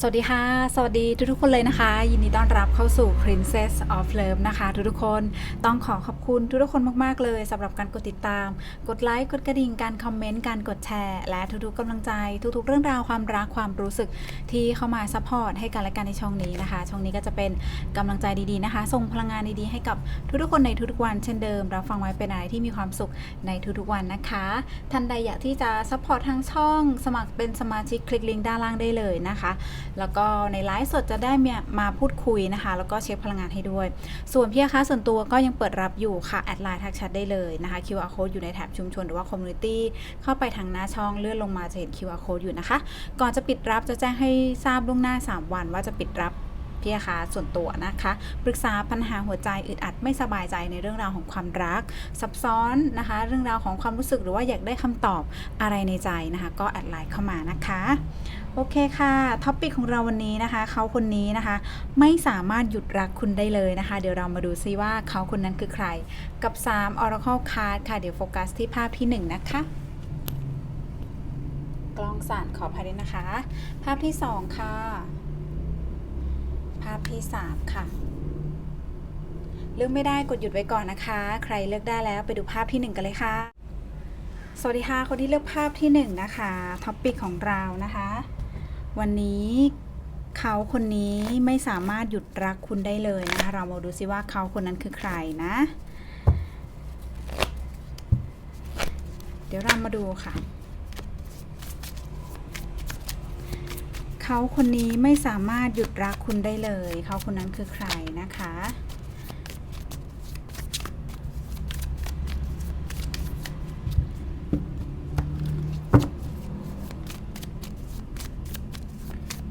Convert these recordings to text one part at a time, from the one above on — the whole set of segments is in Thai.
สวัสดีค่ะ สวัสดีทุกๆคนเลยนะคะ ยินดีต้อนรับเข้าสู่ Princess of Love นะคะ ทุกๆคนต้องขอขอบคุณทุกๆคนมากๆเลยสำหรับการกดติดตาม กดไลค์กดกระดิ่งการคอมเมนต์การกดแชร์ และทุกๆกำลังใจ ทุกๆเรื่องราวความรักความรู้สึกที่เข้ามาซัพพอร์ตให้กันและกันในช่องนี้นะคะ ช่องนี้ก็จะเป็นกำลังใจดีๆนะคะส่งพลังงานดีๆให้กับทุกๆคนในทุกๆวันเช่นเดิมเราฟังไว้เป็นอะไรที่มีความสุขในทุกๆวันนะคะท่านใดอยากที่จะซัพพอร์ตทางช่อง สมัครเป็นสมาชิกคลิกลิงก์ด้านล่างได้เลยนะคะแล้วก็ในไลฟ์สดจะได้มามาพูดคุยนะคะ แล้วก็เช็คพลังงานให้ด้วย ส่วนพี่อาคะส่วนตัวก็ยังเปิดรับอยู่ค่ะ แอดไลน์ทักแชทได้เลยนะคะ QR code อยู่ในแถบชุมชนหรือว่า community เข้าไปทางหน้าช่องเลื่อนลงมาจะเห็น QR code อยู่นะคะ ก่อนจะปิดรับจะแจ้งให้ทราบล่วงหน้า 3 วัน ว่าจะปิดรับพี่อาคะส่วนตัวนะคะ ปรึกษาปัญหาหัวใจอึดอัดไม่สบายใจในเรื่องราวของความรัก ซับซ้อนนะคะ เรื่องราวของความรู้สึกหรือว่าอยากได้คำตอบอะไรในใจนะคะ ก็แอดไลน์เข้ามานะคะ โอเคค่ะ ท็อปิกของเราวันนี้นะคะ เขาคนนี้นะคะ ไม่สามารถหยุดรักคุณได้เลยนะคะ เดี๋ยวเรามาดูซิว่าเขาคนนั้นคือใคร กับ 3 Oracle Card ค่ะ เดี๋ยวโฟกัสที่ภาพที่ 1 นะคะ กล้องสั่นขออภัยด้วยนะคะ ภาพที่ 2 ค่ะ ภาพที่ 3 ค่ะ เลือกไม่ได้กดหยุดไว้ก่อนนะคะ ใครเลือกได้แล้วไปดูภาพที่ 1 กันเลยค่ะ สวัสดีค่ะ คนที่เลือกภาพที่ 1 นะคะ ท็อปิกของเรานะคะ วันนี้เขาคนนี้ไม่สามารถหยุดรักคุณได้เลยนะคะเรามาดูซิว่าเขาคนนั้นคือใครนะ เดี๋ยวเรามาดูค่ะ เขาคนนี้ไม่สามารถหยุดรักคุณได้เลย เขาคนนั้นคือใครนะคะ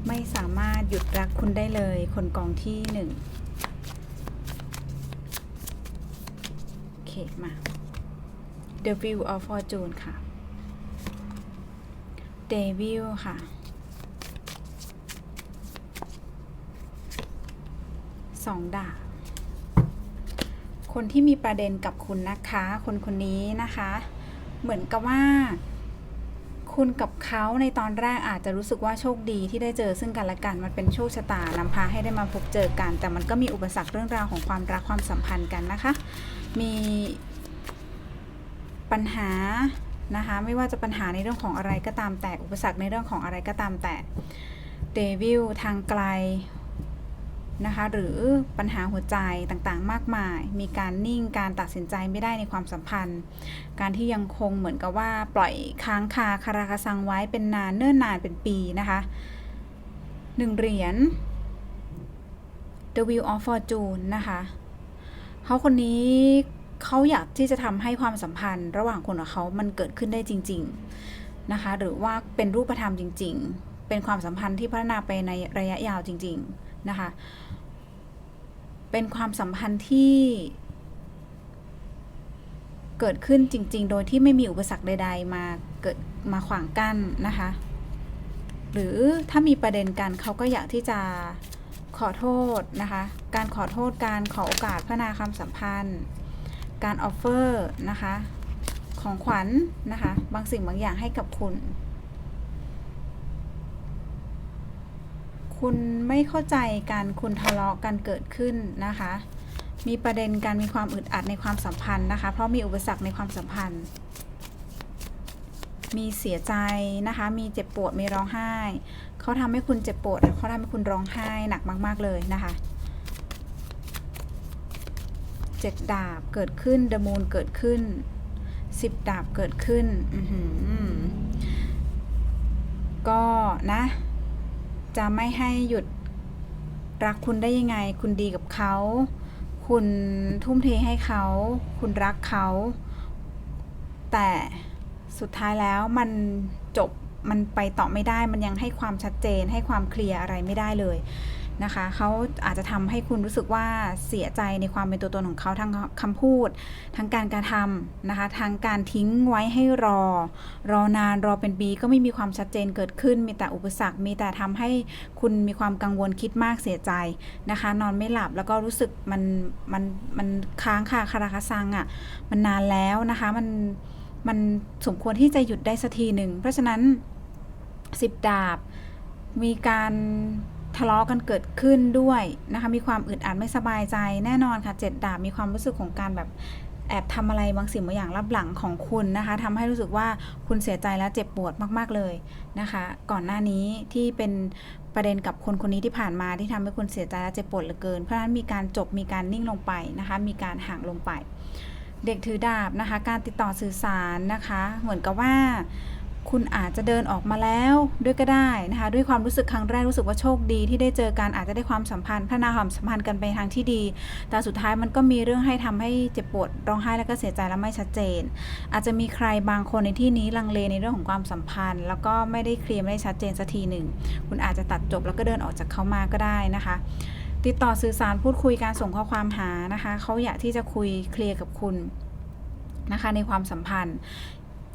ไม่สามารถ หยุดรักคุณได้เลย คนกองที่หนึ่งโอเคมา The View of Fortune ค่ะ Devil ค่ะ สองดาบคนที่มีประเด็นกับคุณนะคะ คนคนนี้นะคะ เหมือนกับว่า คุณกับเขาในตอนแรกอาจจะรู้สึกว่าโชคดีที่ได้เจอซึ่งกันและกัน มันเป็นโชคชะตานำพาให้ได้มาพบเจอกัน แต่มันก็มีอุปสรรคเรื่องราวของความรักความสัมพันธ์กันนะคะ มีปัญหานะคะ ไม่ว่าจะปัญหาในเรื่องของอะไรก็ตามแต่อุปสรรคในเรื่องของอะไรก็ตามแต่เดวิลทางไกล นะคะหรือปัญหาหัวใจต่างๆ มากมาย มีการนิ่งการตัดสินใจไม่ได้ในความสัมพันธ์ การที่ยังคงเหมือนกับว่าปล่อยค้างคาคาราคาซังไว้เป็นนานเนิ่นนานเป็นปีนะคะหนึ่งเหรียญ The Wheel of Fortune นะคะเขาคนนี้เขาอยากที่จะทำให้ความสัมพันธ์ ระหว่างคนกับเขามันเกิดขึ้นได้จริง ๆ นะคะ หรือว่าเป็นรูปธรรมจริง ๆ เป็นความสัมพันธ์ที่พัฒนาไปในระยะยาวจริง ๆ นะคะ เป็นความสัมพันธ์ที่ เกิดขึ้นจริง ๆ โดยที่ไม่มีอุปสรรคใด ๆ มาเกิดมาขวางกั้นนะคะ หรือถ้ามีประเด็นกันเขาก็อยากที่จะขอโทษนะคะ การขอโทษการขอโอกาสพัฒนาความสัมพันธ์ การออฟเฟอร์นะคะ ของขวัญนะคะ บางสิ่งบางอย่างให้กับคุณ คุณไม่เข้าใจการคุณทะเลาะกันเกิดขึ้นนะคะ มีประเด็นการมีความอึดอัดในความสัมพันธ์นะคะ เพราะมีอุปสรรคในความสัมพันธ์ มีเสียใจนะคะ มีเจ็บปวดมีร้องไห้ เขาทำให้คุณเจ็บปวดเขาทำให้คุณร้องไห้หนักมาก ๆ เลยนะคะเจ็ดดาบเกิดขึ้นเดมูนเกิดขึ้นสิบดาบเกิดขึ้น ก็นะ จะไม่ให้หยุดรักคุณได้ยังไง คุณดีกับเขา คุณทุ่มเทให้เขา คุณรักเขา แต่สุดท้ายแล้วมันจบมันไปต่อไม่ได้ มันยังให้ความชัดเจนให้ความเคลียร์อะไรไม่ได้เลย นะคะเขาอาจจะทำให้คุณรู้สึกว่าเสียใจในความเป็นตัวตนของเขาทั้งคำพูด ทั้งการกระทำนะคะทั้งการทิ้งไว้ให้รอ รอนานรอเป็นปีก็ไม่มีความชัดเจนเกิดขึ้น มีแต่อุปสรรค มีแต่ทำให้คุณมีความกังวลคิดมากเสียใจนะคะ นอนไม่หลับแล้วก็รู้สึกมันมันมันค้างคาคาราคาซังอะ่ะมันนานแล้วนะคะมันมันสมควรที่จะหยุดได้สักทีหนึ่งเพราะฉะนั้นสิบดาบมีการ ทะเลาะกันเกิดขึ้นด้วยนะคะมีความอึดอัดไม่สบายใจแน่นอนค่ะเจ็ดดาบมีความรู้สึกของการแบบแอบทำอะไรบางสิ่งบางอย่างรับหลังของคุณนะคะทำให้รู้สึกว่าคุณเสียใจและเจ็บปวดมาก ๆ เลยนะคะ ก่อนหน้านี้ที่เป็นประเด็นกับคนคนนี้ที่ผ่านมาที่ทำให้คุณเสียใจและเจ็บปวดเหลือเกิน เพราะฉะนั้นมีการจบมีการนิ่งลงไปนะคะ มีการห่างลงไป เด็กถือดาบนะคะ การติดต่อสื่อสารนะคะ เหมือนกับว่า คุณอาจจะเดินออกมาแล้วด้วยก็ได้นะคะด้วยความรู้สึกครั้งแรกรู้สึกว่าโชคดีที่ได้เจอกันอาจจะได้ความสัมพันธ์พัฒนาความสัมพันธ์กันไปทางที่ดี แต่สุดท้ายมันก็มีเรื่องให้ทำให้เจ็บปวดร้องไห้แล้วก็เสียใจและไม่ชัดเจน อาจจะมีใครบางคนในที่นี้ลังเลในเรื่องของความสัมพันธ์ แล้วก็ไม่ได้เคลียร์ไม่ได้ชัดเจนสักทีหนึ่งคุณอาจจะตัดจบแล้วก็เดินออกจากเขามาก็ได้นะคะติดต่อสื่อสารพูดคุยการส่งข้อความหานะคะเขาอยากที่จะคุยเคลียร์กับคุณนะคะในความสัมพันธ์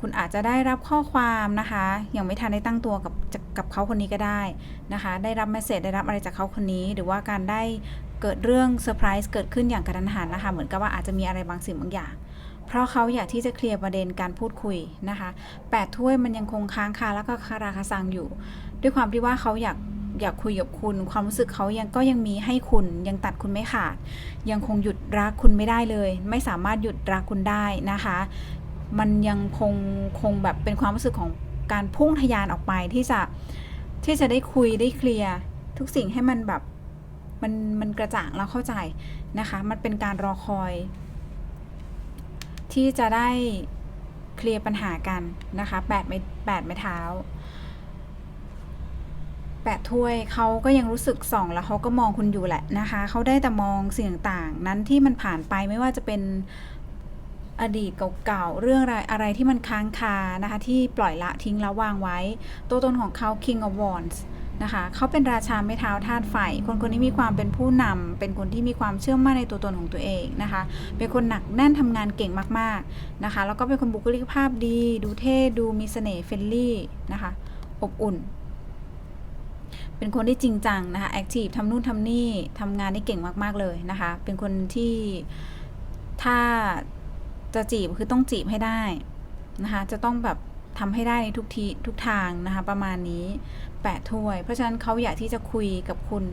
คุณอาจจะได้รับข้อความนะคะ ยังไม่ทันได้ตั้งตัวกับกับเขาคนนี้ก็ได้นะคะ ได้รับเมสเซจได้รับอะไรจากเขาคนนี้ หรือว่าการได้เกิดเรื่องเซอร์ไพรส์เกิดขึ้นอย่างกระทันหันนะคะ เหมือนกับว่าอาจจะมีอะไรบางสิ่งบางอย่าง เพราะเขาอยากที่จะเคลียร์ประเด็นการพูดคุยนะคะแปดถ้วยมันยังคงค้างคาแล้วก็คาราคาซังอยู่ ด้วยความที่ว่าเขาอยากอยากคุยกับคุณ ความรู้สึกเขายังก็ยังมีให้คุณยังตัดคุณไม่ขาด ยังคงหยุดรักคุณไม่ได้เลย ไม่สามารถหยุดรักคุณได้นะคะ มันยังคงคงแบบเป็นความรู้สึกของการพุ่งทะยานออกไปที่จะที่จะได้คุยได้เคลียร์ทุกสิ่งให้มันแบบมันมันกระจ่างแล้วเข้าใจนะคะ มันเป็นการรอคอย ที่จะได้เคลียร์ปัญหากันนะคะแปดไม้แปดไม้เท้าแปดถ้วยเขาก็ยังรู้สึกส่องแล้วเขาก็มองคุณอยู่แหละนะคะ เขาได้แต่มองสิ่งต่างๆนั้นที่มันผ่านไปไม่ว่าจะเป็น อดีตเก่าๆ เรื่องอะไรอะไรที่มันค้างคานะคะ ที่ปล่อยละทิ้งแล้ววางไว้ ตัวตนของเขา King of Wands นะคะเขาเป็นราชาไม้เท้าธาตุไฟ คนคนนี้มีความเป็นผู้นำเป็นคนที่มีความเชื่อมั่นในตัวตนของตัวเองนะคะ เป็นคนหนักแน่นทำงานเก่งมากๆนะคะ แล้วก็เป็นคนบุคลิกภาพดี ดูเท่ดูมีเสน่ห์เฟรนลี่นะคะ อบอุ่น เป็นคนที่จริงจังนะคะแอคทีฟทำนู่นทำนี่ทำงานได้เก่งมากๆเลยนะคะ เป็นคนที่ถ้า จะจีบคือต้องจีบให้ได้นะคะ จะต้องแบบทำให้ได้ในทุกทีทุกทางนะคะ ประมาณนี้แปดถ้วย เพราะฉะนั้นเขาอยากที่จะคุยกับคุณ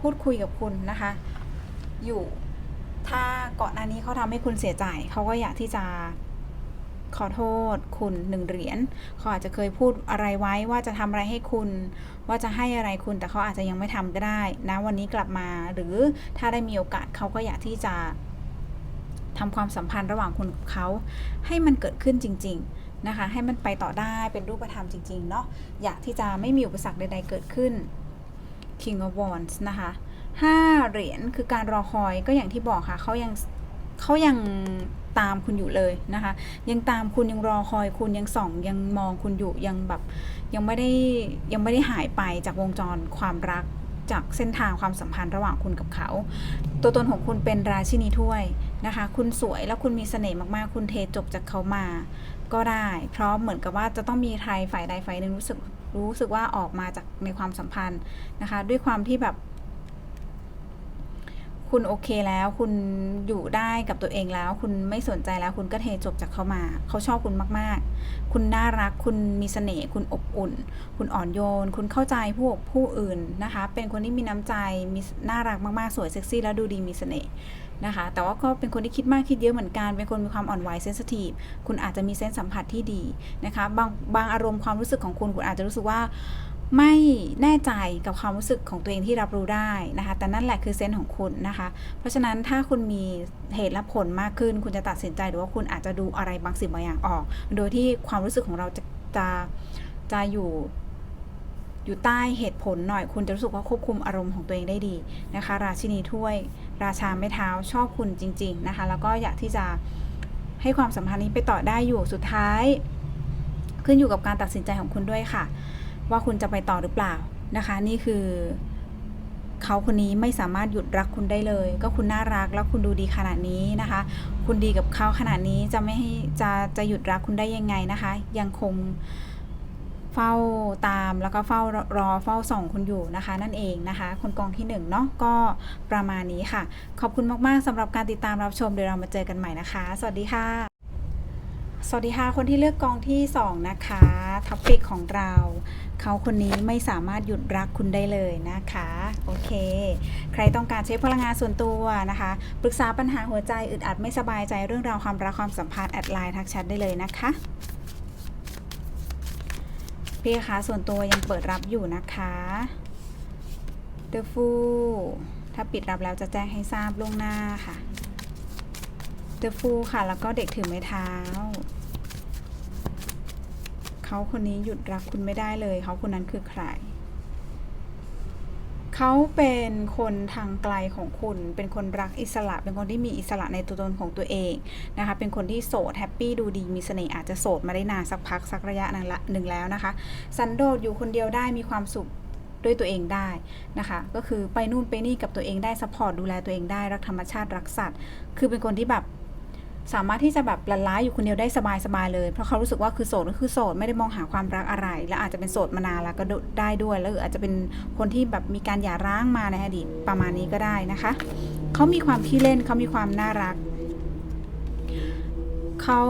พูดคุยกับคุณนะคะ อยู่ถ้าก่อนหน้านี้เขาทำให้คุณเสียใจเขาก็อยากที่จะขอโทษคุณหนึ่งเหรียญเขาอาจจะเคยพูดอะไรไว้ว่าจะทำอะไรให้คุณ ว่าจะให้อะไรคุณแต่เขาอาจจะยังไม่ทำก็ได้นะวันนี้กลับมา หรือถ้าได้มีโอกาสเขาก็อยากที่จะ ทำความสัมพันธ์ระหว่างคุณกับเขา ให้มันเกิดขึ้นจริง ๆ นะคะ ให้มันไปต่อได้เป็นรูปธรรมจริง ๆ เนาะอยากที่จะไม่มีอุปสรรคใด ๆ เกิดขึ้น King of Wands นะคะห้าเหรียญคือการรอคอยก็อย่างที่บอกค่ะเขายังเขายังตามคุณอยู่เลยนะคะ ยังตามคุณยังรอคอยคุณยังส่อง ยังมองคุณอยู่ยังแบบยังไม่ได้ยังไม่ได้หายไปจากวงจรความรักจากเส้นทางความสัมพันธ์ระหว่างคุณกับเขา ตัวตนของคุณเป็นราชินีถ้วย นะคะ คุณสวยแล้วคุณมีเสน่ห์มากๆ คุณเทจบจากเขามา ก็ได้ เพราะเหมือนกับว่าจะต้องมีใครฝ่ายใดฝ่ายหนึ่งรู้สึกรู้สึกว่าออกมาจากในความสัมพันธ์นะคะ ด้วยความที่แบบ คุณโอเคแล้ว คุณอยู่ได้กับตัวเองแล้ว คุณไม่สนใจแล้ว คุณก็เทจบจากเขามา เขาชอบคุณมาก ๆ คุณน่ารัก คุณมีเสน่ห์คุณอบอุ่น คุณอ่อนโยน คุณเข้าใจผู้ผู้อื่นนะคะ เป็นคนที่มีน้ำใจมีน่ารักมากๆ สวยเซ็กซี่แล้วดูดีมีเสน่ห์ นะคะ แต่ว่าก็เป็นคนที่คิดมากคิดเยอะเหมือนกัน เป็นคนมีความอ่อนไหวเซนสทีฟ คุณอาจจะมีเซนส์สัมผัสที่ดีนะคะ บางบางอารมณ์ความรู้สึกของคุณคุณอาจจะรู้สึกว่าไม่แน่ใจกับความรู้สึกของตัวเองที่รับรู้ได้นะคะ แต่นั่นแหละคือเซนส์ของคุณนะคะ เพราะฉะนั้นถ้าคุณมีเหตุและผลมากขึ้น คุณจะตัดสินใจหรือว่าคุณอาจจะดูอะไรบางสิ่งบางอย่างออก โดยที่ความรู้สึกของเราจะจะจะอยู่อยู่ใต้เหตุผลหน่อย คุณจะรู้สึกว่าควบคุมอารมณ์ของตัวเองได้ดีนะคะ ราชินีถ้วย ราชาไม้เท้าชอบคุณจริง ๆนะคะ แล้วก็อยากที่จะให้ความสัมพันธ์นี้ไปต่อได้อยู่สุดท้าย ขึ้นอยู่กับการตัดสินใจของคุณด้วยค่ะ ว่าคุณจะไปต่อหรือเปล่านะคะ นี่คือเขาคนนี้ไม่สามารถหยุดรักคุณได้เลย ก็คุณน่ารักแล้วคุณดูดีขนาดนี้นะคะ คุณดีกับเขาขนาดนี้จะไม่ให้จะจะหยุดรักคุณได้ยังไงนะคะ ยังคง เฝ้าตามแล้วก็เฝ้ารอเฝ้าส่องคุณอยู่นะคะ นั่นเองนะคะ คนกองที่หนึ่งเนาะก็ประมาณนี้ค่ะ ขอบคุณมากๆสำหรับการติดตามรับชมเดี๋ยวเรามาเจอกันใหม่นะคะ สวัสดีค่ะ สวัสดีค่ะ คนที่เลือกกองที่ 2 นะคะท็อปิกของเราเขาคนนี้ไม่สามารถหยุดรักคุณได้เลยนะคะ โอเค ใครต้องการเช็คพลังงานส่วนตัวนะคะ ปรึกษาปัญหาหัวใจอึดอัดไม่สบายใจเรื่องราวความรักความสัมพันธ์แอดไลน์ทักแชทได้เลยนะคะ พี่คะส่วนตัวยังเปิดรับอยู่นะคะเดฟุถ้าปิดรับแล้วจะแจ้งให้ทราบล่วงหน้าค่ะเดฟุค่ะ แล้วก็เด็กถือไม้เท้า เขาคนนี้หยุดรักคุณไม่ได้เลย เขาคนนั้นคือใคร เขาเป็นคนทางไกลของคุณ เป็นคนรักอิสระ เป็นคนที่มีอิสระในตัวตนของตัวเองนะคะ เป็นคนที่โสดแฮปปี้ดูดีมีเสน่ห์อาจจะโสดมาได้นานสักพักสักระยะหนึ่งละหนึ่งแล้วนะคะ สันโดษอยู่คนเดียวได้มีความสุขด้วยตัวเองได้นะคะ ก็คือไปนู่นไปนี่กับตัวเองได้ซัพพอร์ตดูแลตัวเองได้รักธรรมชาติรักสัตว์ คือเป็นคนที่แบบ สามารถที่จะแบบละล้าอยู่คนเดียวได้สบายๆเลย เพราะเขารู้สึกว่าคือโสดก็คือโสดไม่ได้มองหาความรักอะไร และอาจจะเป็นโสดมานานแล้วก็ได้ด้วย แล้วอาจจะเป็นคนที่แบบมีการหย่าร้างมาในอดีตประมาณนี้ก็ได้นะคะเขามีความขี้เล่นเขามีความน่ารักเขา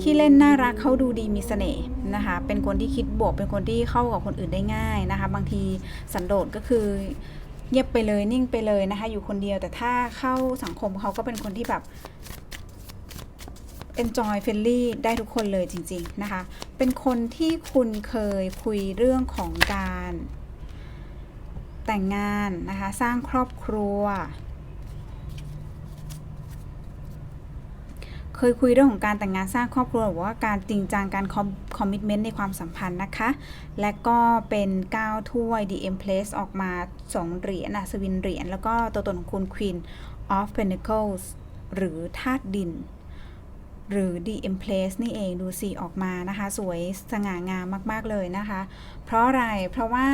ขี้เล่นน่ารักเขาดูดีมีเสน่ห์นะคะ เป็นคนที่คิดบวก เป็นคนที่เข้ากับคนอื่นได้ง่ายนะคะ บางทีสันโดษก็คือเงียบไปเลยนิ่งไปเลยนะคะ อยู่คนเดียวแต่ถ้าเข้าสังคมเขาก็เป็นคนที่แบบ enjoy friendly ได้ทุกคนเลยจริง ๆ นะคะ เป็นคนที่คุณเคยคุยเรื่องของการ แต่งงานนะคะ สร้างครอบครัว เคยคุยเรื่องของการแต่งงานสร้างครอบครัวหรือว่าการจริงจังการคอมมิชเมนต์ในความสัมพันธ์นะคะ และก็เป็น 9 ถ้วย The Empress ออกมา 2 เหรียญอัศวินเหรียญแล้วก็ตัวตนของคุณ Queen of Pentacles หรือธาตุดิน หรือ The Empress นี่เองดูสิออกมานะคะ สวยสง่างามมาก ๆ เลยนะคะ เพราะอะไรเพราะว่า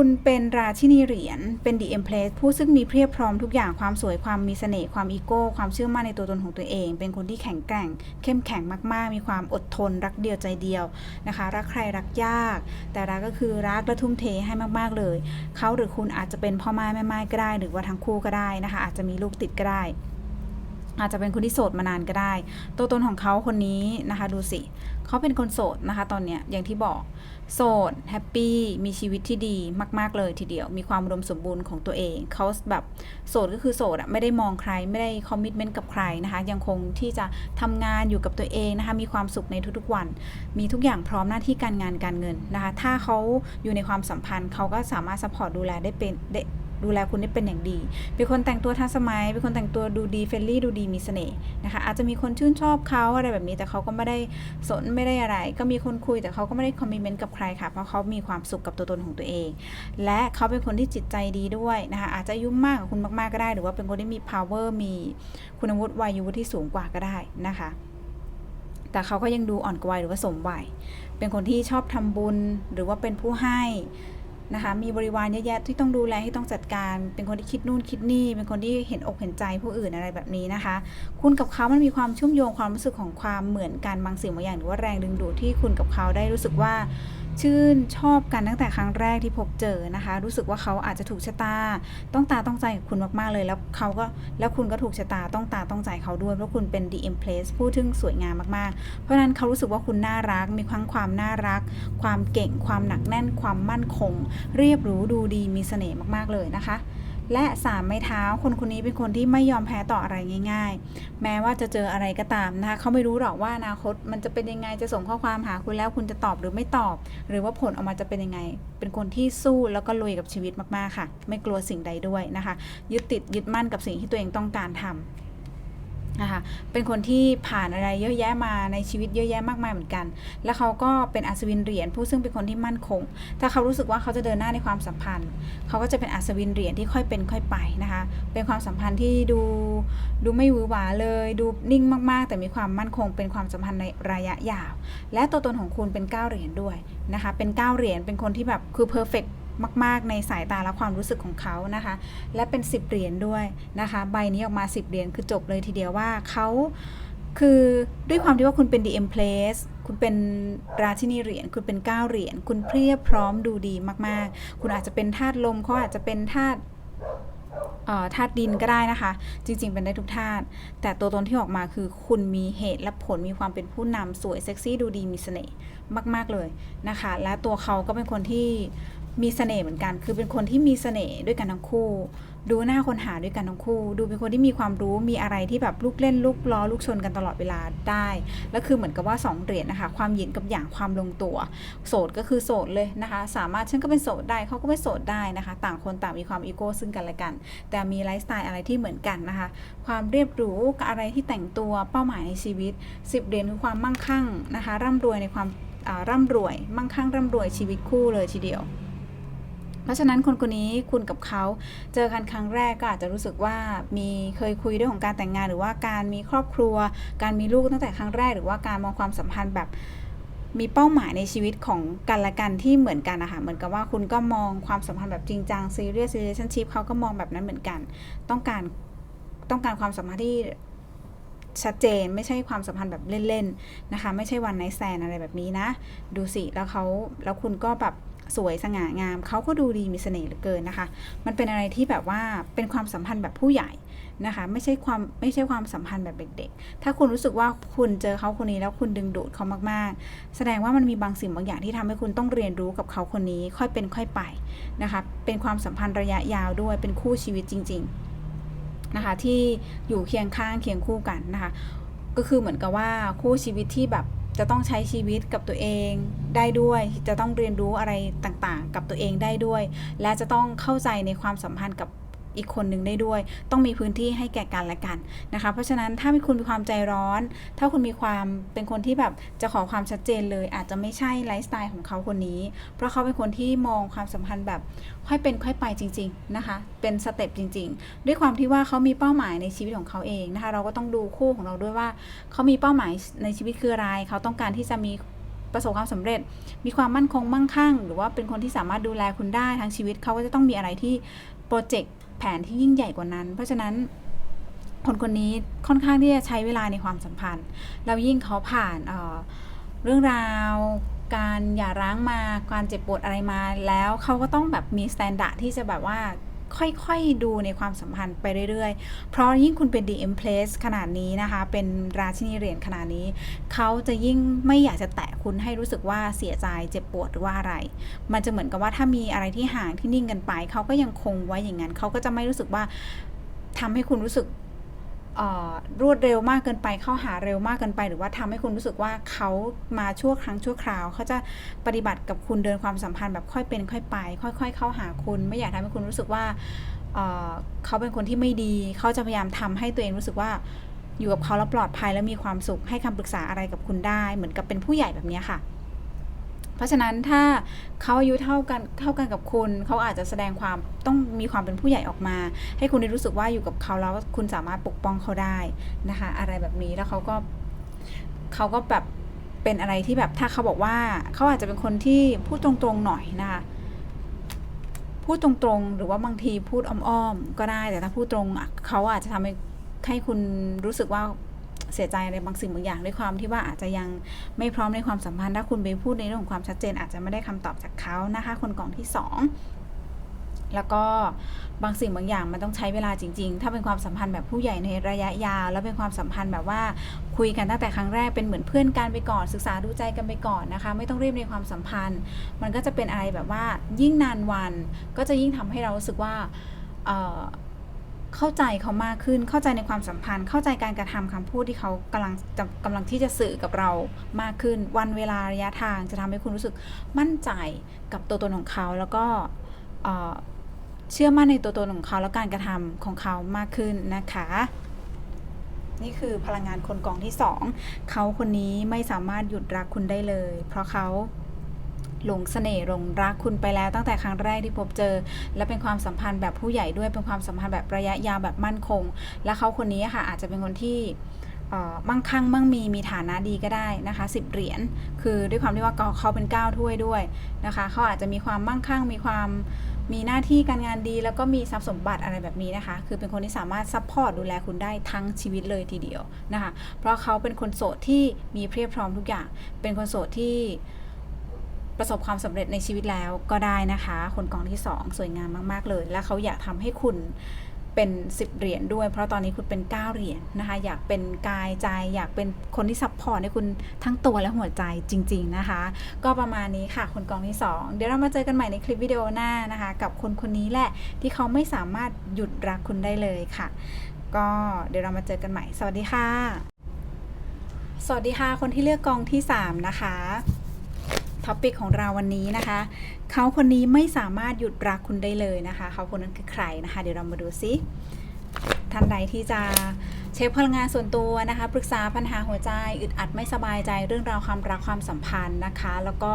คุณเป็นราชินีเหรียญเป็น The Empress ผู้ซึ่งมีเพียบพร้อมทุกอย่างความสวยความมีเสน่ห์ความอีโก้ความเชื่อมั่นในตัวตนของตัวเอง เป็นคนที่แข็งแกร่ง เข้มแข็งมาก ๆ มีความอดทน รักเดียวใจเดียวนะคะ รักใครรักยาก แต่รักก็คือรักและทุ่มเทให้มาก ๆ เลย เขาหรือคุณอาจจะเป็นพ่อไม้แม่ไม้ก็ได้ หรือว่าทั้งคู่ก็ได้นะคะ อาจจะมีลูกติดก็ได้ อาจจะเป็นคนที่โสดมานานก็ได้ ตัวตนของเขาคนนี้นะคะดูสิเขาเป็นคนโสดนะคะ ตอนเนี้ยอย่างที่บอกโสดแฮปปี้มีชีวิตที่ดีมาก ๆ เลยทีเดียว มีความอุดมสมบูรณ์ของตัวเองเขาแบบโสดก็คือโสดอะไม่ได้มองใครไม่ได้คอมมิชเมนต์กับใครนะคะยังคงที่จะทำงานอยู่กับตัวเองนะคะมีความสุขในทุกๆวัน มีทุกอย่างพร้อมหน้าที่การงานการเงินนะคะถ้าเขาอยู่ในความสัมพันธ์เขาก็สามารถซัพพอร์ตดูแลได้เป็นไดูแลคุณได้เป็นอย่างดี เป็นคนแต่งตัวทันสมัย เป็นคนแต่งตัวดูดีเฟรนลี่ดูดีมีเสน่ห์นะคะ อาจจะมีคนชื่นชอบเขาอะไรแบบนี้ แต่เขาก็ไม่ได้สนไม่ได้อะไร ก็มีคนคุยแต่เขาก็ไม่ได้คอมมิเมนต์กับใครค่ะ เพราะเขามีความสุขกับตัวตนของตัวเอง และเขาเป็นคนที่จิตใจดีด้วยนะคะ อาจจะอายุ่มากกว่าคุณมากๆก็ได้ หรือว่าเป็นคนที่มี power มีคุณวุฒิวัยวุฒิที่สูงกว่าก็ได้นะคะแต่เขาก็ยังดูอ่อนกวัยหรือว่าสมวัย เป็นคนที่ชอบทำบุญหรือว่าเป็นผู้ให้ นะคะมีบริวารเยอะแยะที่ต้องดูแลที่ต้องจัดการ เป็นคนที่คิดนู่นคิดนี่ เป็นคนที่เห็นอกเห็นใจผู้อื่นอะไรแบบนี้นะคะ คุณกับเขามันมีความชุ่มโยงความรู้สึกของความเหมือนกันบางสิ่งบางอย่างหรือว่าแรงดึงดูดที่คุณกับเขาได้รู้สึกว่า ชื่นชอบกันตั้งแต่ครั้งแรกที่พบเจอนะคะ รู้สึกว่าเขาอาจจะถูกชะตา ต้องตาต้องใจกับคุณมากๆเลย แล้วเขาก็แล้วคุณก็ถูกชะตาต้องตาต้องใจเขาด้วยเพราะคุณเป็น The Empress ผู้ทึ่งสวยงามมากๆ เพราะนั้นเขารู้สึกว่าคุณน่ารักมีความความน่ารัก ความเก่ง ความหนักแน่น ความมั่นคง เรียบรู้ดูดีมีเสน่ห์มากๆเลยนะคะ และสามไม้เท้า คนคนนี้เป็นคนที่ไม่ยอมแพ้ต่ออะไรง่าย ๆ แม้ว่าจะเจออะไรก็ตามนะคะเขาไม่รู้หรอกว่าอนาคตมันจะเป็นยังไงจะส่งข้อความหาคุณแล้วคุณจะตอบหรือไม่ตอบ หรือว่าผลออกมาจะเป็นยังไง เป็นคนที่สู้แล้วก็ลุยกับชีวิตมากๆค่ะ ไม่กลัวสิ่งใดด้วยนะคะ ยึดติดยึดมั่นกับสิ่งที่ตัวเองต้องการทำ นะคะเป็นคนที่ผ่านอะไรเยอะแยะมาในชีวิตเยอะแยะมากมายเหมือนกัน แล้วเขาก็เป็นอัศวินเหรียญผู้ซึ่งเป็นคนที่มั่นคง ถ้าเขารู้สึกว่าเขาจะเดินหน้าในความสัมพันธ์ เขาก็จะเป็นอัศวินเหรียญที่ค่อยเป็นค่อยไปนะคะ เป็นความสัมพันธ์ที่ดูดูไม่หวือหวาเลย ดูนิ่งมาก ๆ แต่มีความมั่นคง เป็นความสัมพันธ์ในระยะยาว และตัวตนของคุณเป็น9เหรียญด้วยนะคะ เป็น9เหรียญ เป็นคนที่แบบคือเพอร์เฟกต์ มาก ๆ ในสายตาและความรู้สึกของเขานะคะ และเป็น 10 เหรียญด้วยนะคะ ใบนี้ออกมา 10 เหรียญคือจบเลยทีเดียวว่าเขาคือด้วยความที่ว่าคุณเป็น The Empress คุณเป็นราชินีเหรียญ คุณเป็น9เหรียญ คุณเพียบพร้อมดูดีมาก ๆ คุณอาจจะเป็นธาตุลมเขาอาจจะเป็นธาตุธาตุดินก็ได้นะคะ จริง ๆ เป็นได้ทุกธาตุแต่ตัวตนที่ออกมาคือคุณมีเหตุและผลมีความเป็นผู้นำสวยเซ็กซี่ดูดีมีเสน่ห์มาก ๆ เลยนะคะ และตัวเขาก็เป็นคนที่ มีเสน่ห์เหมือนกัน คือเป็นคนที่มีเสน่ห์ด้วยกันทั้งคู่ ดูหน้าคนหาด้วยกันทั้งคู่ ดูเป็นคนที่มีความรู้ มีอะไรที่แบบลูกเล่นลูกล้อลูกชนกันตลอดเวลาได้ แล้วคือเหมือนกับว่าสองเหรียญนะคะ ความหยินกับหยางความลงตัว โสดก็คือโสดเลยนะคะ สามารถฉันก็เป็นโสดได้เขาก็เป็นโสดได้นะคะ ต่างคนต่างมีความอีโก้ซึ่งกันและกัน แต่มีไลฟ์สไตล์อะไรที่เหมือนกันนะคะ ความเรียบหรูกับอะไรที่แต่งตัว เป้าหมายในชีวิต 10เหรียญคือความมั่งคั่งนะคะ ร่ำรวยในความอ่าร่ำรวย มั่งคั่งร่ำรวยชีวิตคู่เลยทีเดียว เพราะฉะนั้นคนคนนี้คุณกับเขาเจอกันครั้งแรกก็อาจจะรู้สึกว่ามีเคยคุยเรื่องของการแต่งงาน หรือว่าการมีครอบครัว การมีลูกตั้งแต่ครั้งแรก หรือว่าการมองความสัมพันธ์แบบมีเป้าหมายในชีวิตของกันและกันที่เหมือนกันนะคะเหมือนกับว่าคุณก็มองความสัมพันธ์แบบจริงจัง serious relationship เขาก็มองแบบนั้นเหมือนกัน ต้องการต้องการความสัมพันธ์ที่ชัดเจนไม่ใช่ความสัมพันธ์แบบเล่นๆนะคะ ไม่ใช่วันไนแซนอะไรแบบนี้นะ ดูสิ แล้วเขาแล้วคุณก็แบบ สวยสง่างาม เขาก็ดูดีมีเสน่ห์เหลือเกินนะคะ มันเป็นอะไรที่แบบว่าเป็นความสัมพันธ์แบบผู้ใหญ่นะคะ ไม่ใช่ความไม่ใช่ความสัมพันธ์แบบเด็กๆ ถ้าคุณรู้สึกว่าคุณเจอเขาคนนี้แล้วคุณดึงดูดเขามากๆ แสดงว่ามันมีบางสิ่งบางอย่างที่ทำให้คุณต้องเรียนรู้กับเขาคนนี้ค่อยเป็นค่อยไปนะคะ เป็นความสัมพันธ์ระยะยาวด้วยเป็นคู่ชีวิตจริง ๆนะคะ ที่อยู่เคียงข้างเคียงคู่กันนะคะ ก็คือเหมือนกับว่าคู่ชีวิตที่แบบ จะต้องใช้ชีวิตกับตัวเองได้ด้วย จะต้องเรียนรู้อะไรต่างๆ กับตัวเองได้ด้วย และจะต้องเข้าใจในความสัมพันธ์กับ อีกคนหนึ่งได้ด้วย ต้องมีพื้นที่ให้แก่กันและกันนะคะ เพราะฉะนั้นถ้ามีคุณมีความใจร้อน ถ้าคุณมีความเป็นคนที่แบบจะขอความชัดเจนเลย อาจจะไม่ใช่ไลฟ์สไตล์ของเขาคนนี้ เพราะเขาเป็นคนที่มองความสัมพันธ์แบบค่อยเป็นค่อยไปจริง ๆนะคะ เป็นสเต็ปจริง ๆ ด้วยความที่ว่าเขามีเป้าหมายในชีวิตของเขาเองนะคะ เราก็ต้องดูคู่ของเราด้วยว่า เขามีเป้าหมายในชีวิตคืออะไร เขาต้องการที่จะมีประสบความสำเร็จ มีความมั่นคงมั่งคั่ง หรือว่าเป็นคนที่สามารถดูแลคุณได้ทั้งชีวิต เขาก็จะต้องมีอะไรที่โปรเจกต์ แผนที่ยิ่งใหญ่กว่านั้น เพราะฉะนั้นคนคนนี้ค่อนข้างที่จะใช้เวลาในความสัมพันธ์แล้วยิ่งเขาผ่านเเรื่องราวการหย่าร้างมาการเจ็บปวดอะไรมาแล้วเขาก็ต้องแบบมีสแตนดาร์ดที่จะแบบว่า ค่อยๆดูในความสัมพันธ์ไปเรื่อยๆ เพราะยิ่งคุณเป็น DM Place ขนาดนี้นะคะ เป็นราชินีเหรียญขนาดนี้ เขาจะยิ่งไม่อยากจะแตะคุณให้รู้สึกว่าเสียใจเจ็บปวดหรือว่าอะไร มันจะเหมือนกับว่าถ้ามีอะไรที่ห่างที่นิ่งกันไป เขาก็ยังคงไว้อย่างนั้น เขาก็จะไม่รู้สึกว่าทำให้คุณรู้สึก รวดเร็วมากเกินไปเข้าหาเร็วมากเกินไป หรือว่าทำให้คุณรู้สึกว่าเขามาชั่วครั้งชั่วคราว เขาจะปฏิบัติกับคุณเดินความสัมพันธ์แบบค่อยเป็นค่อยไป ค่อย ๆ เข้าหาคุณ ไม่อยากทำให้คุณรู้สึกว่าเขาเป็นคนที่ไม่ดี เขาจะพยายามทำให้ตัวเองรู้สึกว่าอยู่กับเขาแล้วปลอดภัยและมีความสุขให้คำปรึกษาอะไรกับคุณได้ เหมือนกับเป็นผู้ใหญ่แบบนี้ค่ะ เพราะฉะนั้นถ้าเขาอายุเท่ากันเท่ากันกับคุณ เขาอาจจะแสดงความต้องมีความเป็นผู้ใหญ่ออกมา ให้คุณได้รู้สึกว่าอยู่กับเขาแล้วคุณสามารถปกป้องเขาได้นะคะ อะไรแบบนี้แล้วเขาก็เขาก็แบบเป็นอะไรที่แบบถ้าเขาบอกว่าเขาอาจจะเป็นคนที่พูดตรงๆหน่อยนะคะพูดตรงๆ หรือว่าบางทีพูดอ้อมๆก็ได้ แต่ถ้าพูดตรงเขาอาจจะทำให้ให้คุณรู้สึกว่า เสียใจในบางสิ่งบางอย่างด้วยความที่ว่าอาจจะยังไม่พร้อมในความสัมพันธ์ถ้าคุณไปพูดในเรื่องของความชัดเจน อาจจะไม่ได้คำตอบจากเขานะคะ คนกล่องที่สองแล้วก็บางสิ่งบางอย่างมันต้องใช้เวลาจริง ๆ ถ้าเป็นความสัมพันธ์แบบผู้ใหญ่ในระยะยาว แล้วเป็นความสัมพันธ์แบบว่าคุยกันตั้งแต่ครั้งแรกเป็นเหมือนเพื่อนกันไปก่อน ศึกษาดูใจกันไปก่อนนะคะ ไม่ต้องรีบในความสัมพันธ์ มันก็จะเป็นอะไรแบบว่ายิ่งนานวัน ก็จะยิ่งทำให้เรารู้สึกว่า เข้าใจเขามากขึ้น เข้าใจในความสัมพันธ์ เข้าใจการกระทำคำพูดที่เขากำลังจะกำลังที่จะสื่อกับเรามากขึ้น วันเวลาระยะทางจะทำให้คุณรู้สึกมั่นใจกับตัวตนของเขาแล้วก็เอ่อเชื่อมั่นในตัวตนของเขาและการกระทำของเขามากขึ้นนะคะนี่คือพลังงานคนกองที่สองเขาคนนี้ไม่สามารถหยุดรักคุณได้เลย เพราะเขา หลงเสน่ห์หลงรักคุณไปแล้วตั้งแต่ครั้งแรกที่พบเจอ และเป็นความสัมพันธ์แบบผู้ใหญ่ด้วยเป็นความสัมพันธ์แบบระยะยาวแบบมั่นคง และเขาคนนี้ค่ะอาจจะเป็นคนที่เอ่อมั่งคั่งมั่งมีมีฐานะดีก็ได้นะคะสิบเหรียญคือด้วยความที่ว่าเขาเป็นก้าวถ้วยด้วยนะคะเขาอาจจะมีความมั่งคั่งมีความมีหน้าที่การงานดี แล้วก็มีทรัพย์สมบัติอะไรแบบนี้นะคะ คือเป็นคนที่สามารถซัพพอร์ตดูแลคุณได้ทั้งชีวิตเลยทีเดียวนะคะ เพราะเขาเป็นคนโสดที่มีเพียบพร้อมทุกอย่าง เป็นคนโสดที่ ประสบความสำเร็จในชีวิตแล้วก็ได้นะคะ คนกองที่สองสวยงามมาก ๆ เลย และเขาอยากทำให้คุณเป็น 10 เหรียญด้วย เพราะตอนนี้คุณเป็น 9 เหรียญนะคะ อยากเป็นกายใจ อยากเป็นคนที่ซัพพอร์ตให้คุณทั้งตัวและหัวใจจริง ๆ นะคะ ก็ประมาณนี้ค่ะ คนกองที่ 2 เดี๋ยวเรามาเจอกันใหม่ในคลิปวิดีโอหน้านะคะ กับคนคนนี้แหละที่เขาไม่สามารถหยุดรักคุณได้เลยค่ะ ก็เดี๋ยวเรามาเจอกันใหม่ สวัสดีค่ะ สวัสดีค่ะ คนที่เลือกกองที่ 3 นะคะ ท็อปิกของเราวันนี้นะคะ เขาคนนี้ไม่สามารถหยุดรักคุณได้เลยนะคะ เขาคนนั้นคือใครนะคะ เดี๋ยวเรามาดูซิท่านใดที่จะเช็คพลังงานส่วนตัวนะคะ ปรึกษาปัญหาหัวใจอึดอัดไม่สบายใจเรื่องราวความรักความสัมพันธ์นะคะ แล้วก็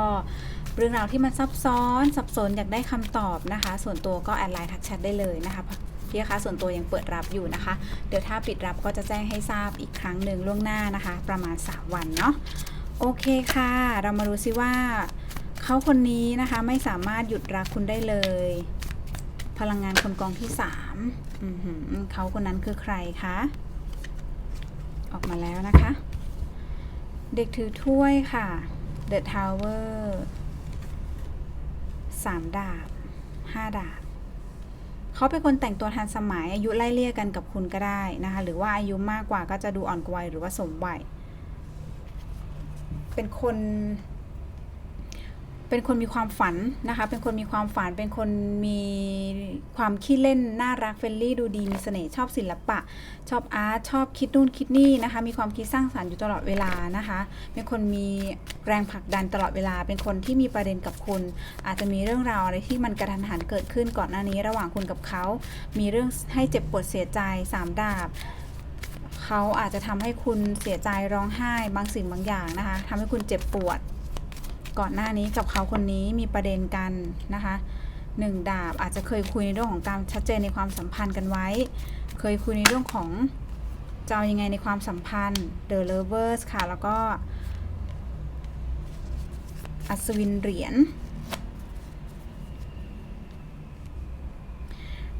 เรื่องราวที่มันซับซ้อนสับสนอยากได้คำตอบนะคะ ส่วนตัวก็แอดไลน์ทักแชทได้เลยนะคะพี่คะส่วนตัวยังเปิดรับอยู่นะคะ เดี๋ยวถ้าปิดรับก็จะแจ้งให้ทราบอีกครั้งหนึ่งล่วงหน้านะคะ ประมาณ 3 วันเนาะ โอเคค่ะ เรามาดูซิว่า เขาคนนี้นะคะไม่สามารถหยุดรักคุณได้เลย พลังงานคนกองที่สามเขาคนนั้นคือใครคะ ออกมาแล้วนะคะ เด็กถือถ้วยค่ะ The Tower สามดาบห้าดาบเขาเป็นคนแต่งตัวทันสมัยอายุไล่เลี่ยกันกับคุณก็ได้นะคะ หรือว่าอายุมากกว่าก็จะดูอ่อนกวัยหรือว่าสมวัย เป็นคน เป็นคนมีความฝันนะคะ เป็นคนมีความฝัน เป็นคนมีความขี้เล่นน่ารักเฟรนลี่ดูดีมีเสน่ห์ชอบศิลปะ ชอบอาร์ตชอบคิดนู่นคิดนี่นะคะ มีความคิดสร้างสรรค์อยู่ตลอดเวลานะคะ เป็นคนมีแรงผลักดันตลอดเวลา เป็นคนที่มีประเด็นกับคุณ อาจจะมีเรื่องราวอะไรที่มันกระทันหันเกิดขึ้นก่อนหน้านี้ ระหว่างคุณกับเขา มีเรื่องให้เจ็บปวดเสียใจสามดาบ เขาอาจจะทำให้คุณเสียใจร้องไห้บางสิ่งบางอย่างนะคะทำให้คุณเจ็บปวด ก่อนหน้านี้กับเขาคนนี้มีประเด็นกันนะคะหนึ่งดาบอาจจะเคยคุยในเรื่องของการชัดเจนในความสัมพันธ์กันไว้ เคยคุยในเรื่องของจะเอายังไงในความสัมพันธ์ The Lovers ค่ะ แล้วก็อัศวินเหรียญ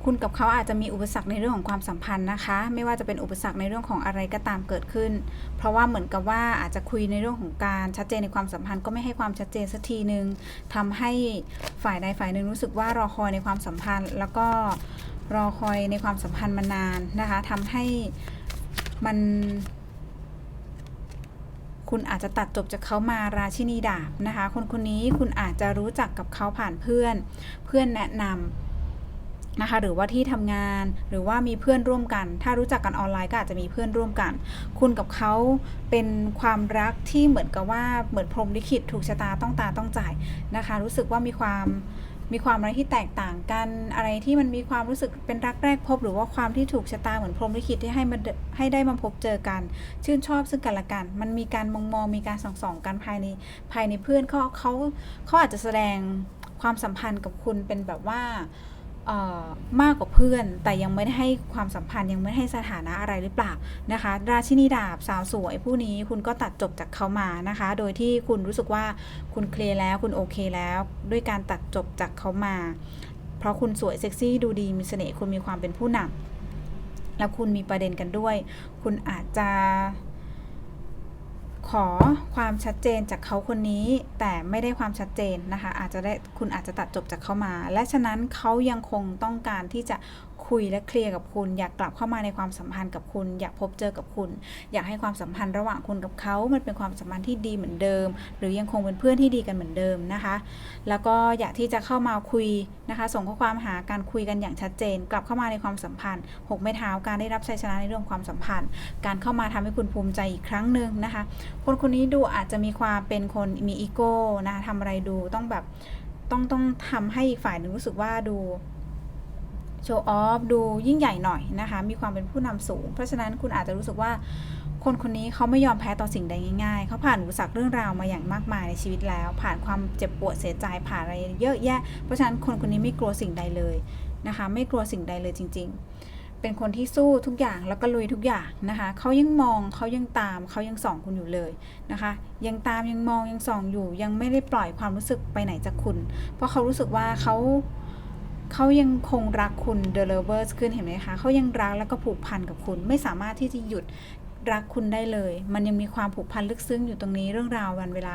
คุณกับเขาอาจจะมีอุปสรรคในเรื่องของความสัมพันธ์นะคะ ไม่ว่าจะเป็นอุปสรรคในเรื่องของอะไรก็ตามเกิดขึ้น เพราะว่าเหมือนกับว่าอาจจะคุยในเรื่องของการชัดเจนในความสัมพันธ์ก็ไม่ให้ความชัดเจนสักทีหนึ่งทำให้ฝ่ายใดฝ่ายหนึ่งรู้สึกว่ารอคอยในความสัมพันธ์ แล้วก็รอคอยในความสัมพันธ์มานานนะคะทำให้มัน คุณอาจจะตัดจบจากเขามาราชินีดาบนะคะ คนคนนี้คุณอาจจะรู้จักกับเขาผ่านเพื่อน เพื่อนแนะนำ นะคะหรือว่าที่ทำงานหรือว่ามีเพื่อนร่วมกัน ถ้ารู้จักกันออนไลน์ก็อาจจะมีเพื่อนร่วมกัน คุณกับเขาเป็นความรักที่เหมือนกับว่าเหมือนพรมลิขิตถูกชะตาต้องตาต้องใจนะคะ รู้สึกว่ามีความมีความอะไรที่แตกต่างกันอะไรที่มันมีความรู้สึกเป็นรักแรกพบ หรือว่าความที่ถูกชะตาเหมือนพรหมลิขิตที่ให้มาให้ได้มาพบเจอกัน ชื่นชอบซึ่งกันและกัน มันมีการมองมองมีการส่องส่องกันภายในภายในเพื่อนเขาเขาเขาอาจจะแสดงความสัมพันธ์กับคุณเป็นแบบว่า มากกว่าเพื่อน แต่ยังไม่ได้ให้ความสัมพันธ์ยังไม่ให้สถานะอะไรหรือเปล่านะคะ ราชินีดาบสาวสวย ผู้นี้คุณก็ตัดจบจากเขามานะคะ โดยที่คุณรู้สึกว่าคุณเคลียร์แล้วคุณโอเคแล้ว ด้วยการตัดจบจากเขามา เพราะคุณสวยเซ็กซี่ดูดีมีเสน่ห์คุณมีความเป็นผู้นำแล้วคุณมีประเด็นกันด้วย คุณอาจจะ ขอความชัดเจนจากเขาคนนี้ แต่ไม่ได้ความชัดเจนนะคะ อาจจะได้คุณอาจจะตัดจบจากเขามา และฉะนั้นเขายังคงต้องการที่จะ คุยและเคลียร์กับคุณ อยากกลับเข้ามาในความสัมพันธ์กับคุณ อยากพบเจอกับคุณ อยากให้ความสัมพันธ์ระหว่างคุณกับเขา มันเป็นความสัมพันธ์ที่ดีเหมือนเดิม หรือยังคงเป็นเพื่อนที่ดีกันเหมือนเดิมนะคะ แล้วก็อยากที่จะเข้ามาคุยนะคะ ส่งข้อความหาการคุยกันอย่างชัดเจน กลับเข้ามาในความสัมพันธ์หกไม้เท้าการได้รับชัยชนะในเรื่องความสัมพันธ์ การเข้ามาทำให้คุณภูมิใจอีกครั้งหนึ่งนะคะ คนคนนี้ดูอาจจะมีความเป็นคนมีอีโก้นะทำอะไรดูต้องแบบต้องต้องทำให้อีกฝ่ายหนึ่งรู้สึกว่าดู โชว์ออฟดูยิ่งใหญ่หน่อยนะคะ มีความเป็นผู้นำสูง เพราะฉะนั้นคุณอาจจะรู้สึกว่าคนคนนี้เขาไม่ยอมแพ้ต่อสิ่งใดง่ายๆ เขาผ่านอุปสรรคเรื่องราวมาอย่างมากมายในชีวิตแล้ว ผ่านความเจ็บปวดเสียใจผ่านอะไรเยอะแยะ เพราะฉะนั้นคนคนนี้ไม่กลัวสิ่งใดเลยนะคะ ไม่กลัวสิ่งใดเลยจริง ๆ เป็นคนที่สู้ทุกอย่างแล้วก็ลุยทุกอย่างนะคะ เขายังมองเขายังตามเขายังส่องคุณอยู่เลยนะคะ ยังตามยังมองยังส่องอยู่ ยังไม่ได้ปล่อยความรู้สึกไปไหนจากคุณ เพราะเขารู้สึกว่าเขา เขายังคงรักคุณ The Lovers ขึ้นเห็นไหมคะเขายังรักแล้วก็ผูกพันกับคุณ ไม่สามารถที่จะหยุดรักคุณได้เลย มันยังมีความผูกพันลึกซึ้งอยู่ตรงนี้เรื่องราววันเวลา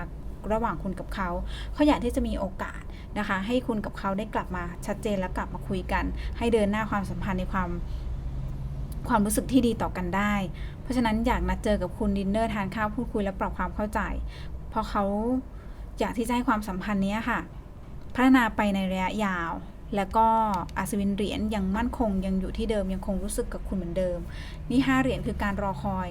ระหว่างคุณกับเขาเขาอยากที่จะมีโอกาสนะคะ ให้คุณกับเขาได้กลับมาชัดเจนและกลับมาคุยกัน ให้เดินหน้าความสัมพันธ์ในความความรู้สึกที่ดีต่อกันได้ เพราะฉะนั้นอยากนัดเจอกับคุณดินเนอร์ทานข้าวพูดคุยและปรับความเข้าใจ เพราะเขาอยากที่จะให้ความสัมพันธ์นี้ค่ะ พัฒนาไปในระยะยาว แล้วก็อัศวินเหรียญยังมั่นคงยังอยู่ที่เดิมยังคงรู้สึกกับคุณเหมือนเดิม นี่ห้าเหรียญคือการรอคอย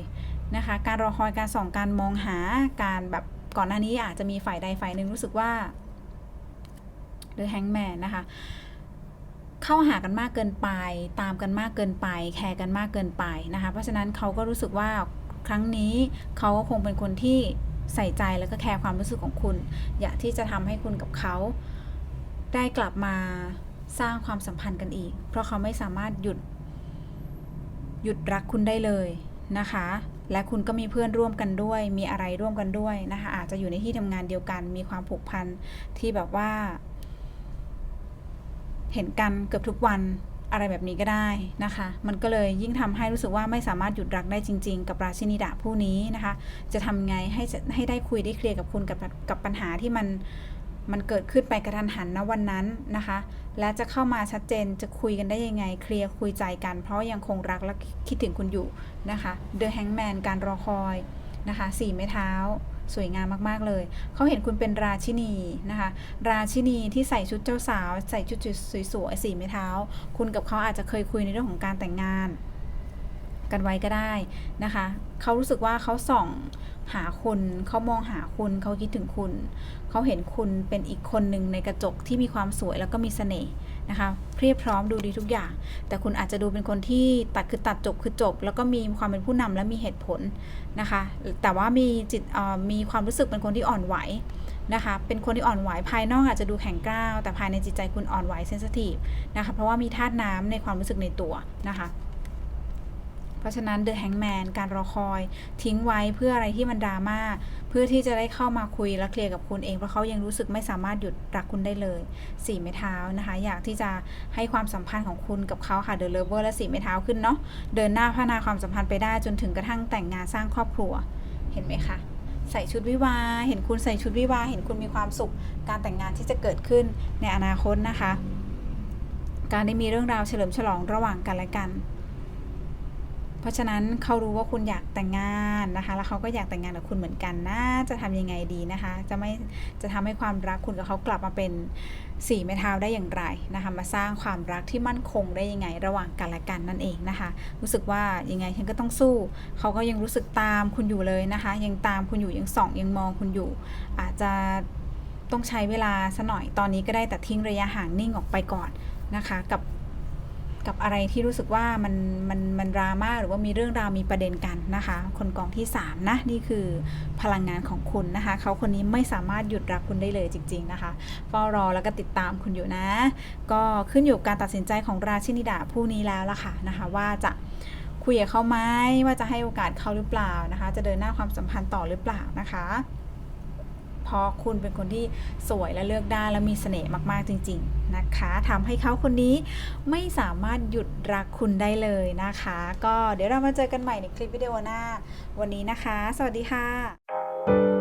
นะคะ การรอคอยการส่องการมองหาการแบบก่อนหน้านี้อาจจะมีฝ่ายใดฝ่ายหนึ่งรู้สึกว่าหรือแฮงแมนนะคะ เข้าหากันมากเกินไป ตามกันมากเกินไป แคร์กันมากเกินไปนะคะ เพราะฉะนั้นเขาก็รู้สึกว่าครั้งนี้เขาก็คงเป็นคนที่ใส่ใจแล้วก็แคร์ความรู้สึกของคุณ อยากที่จะทำให้คุณกับเขาได้กลับมา สร้างความสัมพันธ์กันอีก เพราะเขาไม่สามารถหยุด หยุดรักคุณได้เลยนะคะ และคุณก็มีเพื่อนร่วมกันด้วย มีอะไรร่วมกันด้วยนะคะ อาจจะอยู่ในที่ทำงานเดียวกัน มีความผูกพันที่แบบว่า เห็นกันเกือบทุกวันอะไรแบบนี้ก็ได้นะคะ มันก็เลยยิ่งทำให้รู้สึกว่าไม่สามารถหยุดรักได้จริง ๆ กับราชินีดาผู้นี้นะคะ จะทำไงให้ให้ได้คุยได้เคลียร์กับคุณกับกับปัญหาที่มัน มันเกิดขึ้นไปกระทันหันณวันนั้นนะคะ และจะเข้ามาชัดเจนจะคุยกันได้ยังไง เคลียร์คุยใจกัน เพราะยังคงรักและคิดถึงคุณอยู่นะคะ The Hangman การรอคอยนะคะสี่ไม้เท้าสวยงามมากๆเลย เขาเห็นคุณเป็นราชินีนะคะ ราชินีที่ใส่ชุดเจ้าสาว ใส่ชุดสวยๆสีไม้เท้า คุณกับเขาอาจจะเคยคุยในเรื่องของการแต่งงาน กันไว้ก็ได้นะคะ เขารู้สึกว่าเขาส่องหาคุณเขามองหาคุณเขาคิดถึงคุณ เขาเห็นคุณเป็นอีกคนหนึ่งในกระจกที่มีความสวยแล้วก็มีเสน่ห์นะคะเพียบพร้อมดูดีทุกอย่าง แต่คุณอาจจะดูเป็นคนที่ตัดคือตัดจบคือจบ แล้วก็มีความเป็นผู้นำและมีเหตุผลนะคะ แต่ว่ามีจิตมีความรู้สึกเป็นคนที่อ่อนไหวนะคะ เป็นคนที่อ่อนไหวภายนอกอาจจะดูแข็งกร้าวแต่ภายในจิตใจคุณอ่อนไหวเซนซิทีฟนะคะ เพราะว่ามีธาตุน้ำในความรู้สึกในตัวนะคะ ราะฉะนั้น The Hangman การรอคอยทิ้งไว้เพื่ออะไรที่มันดราม่าเพื่อที่จะได้เข้ามาคุยและเคลียร์กับคุณเองเพราะเขายังรู้สึกไม่สามารถหยุดรักคุณได้เลยสี่ไม้เท้านะคะ อยากที่จะให้ความสัมพันธ์ของคุณกับเขาค่ะ The Lover และสี่ไม้เท้าขึ้นเนาะเดินหน้าพัฒนาความสัมพันธ์ไปได้จนถึงกระทั่งแต่งงานสร้างครอบครัวเห็นไหมคะใส่ชุดวิวา เห็นคุณใส่ชุดวิวา เห็นคุณมีความสุข การแต่งงานที่จะเกิดขึ้นในอนาคตนะคะ การได้มีเรื่องราวเฉลิมฉลองระหว่างกันและกัน เพราะฉะนั้นเขารู้ว่าคุณอยากแต่งงานนะคะ แล้วเขาก็อยากแต่งงานกับคุณเหมือนกันนะจะทำยังไงดีนะคะ จะไม่จะทำให้ความรักคุณกับเขากลับมาเป็นสี่ไม้เท้าได้อย่างไรนะคะ มาสร้างความรักที่มั่นคงได้ยังไงระหว่างกันและกันนั่นเองนะคะ รู้สึกว่ายังไงฉันก็ต้องสู้ เขาก็ยังรู้สึกตามคุณอยู่เลยนะคะ ยังตามคุณอยู่ยังส่องยังมองคุณอยู่ อาจจะต้องใช้เวลาสัหน่อยตอนนี้ก็ได้แต่ทิ้งระยะห่างนิ่งออกไปก่อนนะคะ กับ กับอะไรที่รู้สึกว่ามันมันมันดราม่าหรือว่ามีเรื่องราวมีประเด็นกันนะคะ คนกองที่ 3 นะ นี่คือพลังงานของคุณนะคะ เขาคนนี้ไม่สามารถหยุดรักคุณได้เลยจริง ๆนะคะเฝ้ารอแล้วก็ติดตามคุณอยู่นะ ก็ขึ้นอยู่การตัดสินใจของราชินีดาผู้นี้แล้วล่ะค่ะนะคะว่าจะคุยกับเขาไหมว่าจะให้โอกาสเขาหรือเปล่านะคะ จะเดินหน้าความสัมพันธ์ต่อหรือเปล่านะคะ ราะคุณเป็นคนที่สวยและเลือกได้และมีเสน่ห์มากๆจริง ๆนะคะทำให้เขาคนนี้ไม่สามารถหยุดรักคุณได้เลยนะคะ ก็เดี๋ยวเรามาเจอกันใหม่ในคลิปวิดีโอหน้า วันนี้นะคะ สวัสดีค่ะ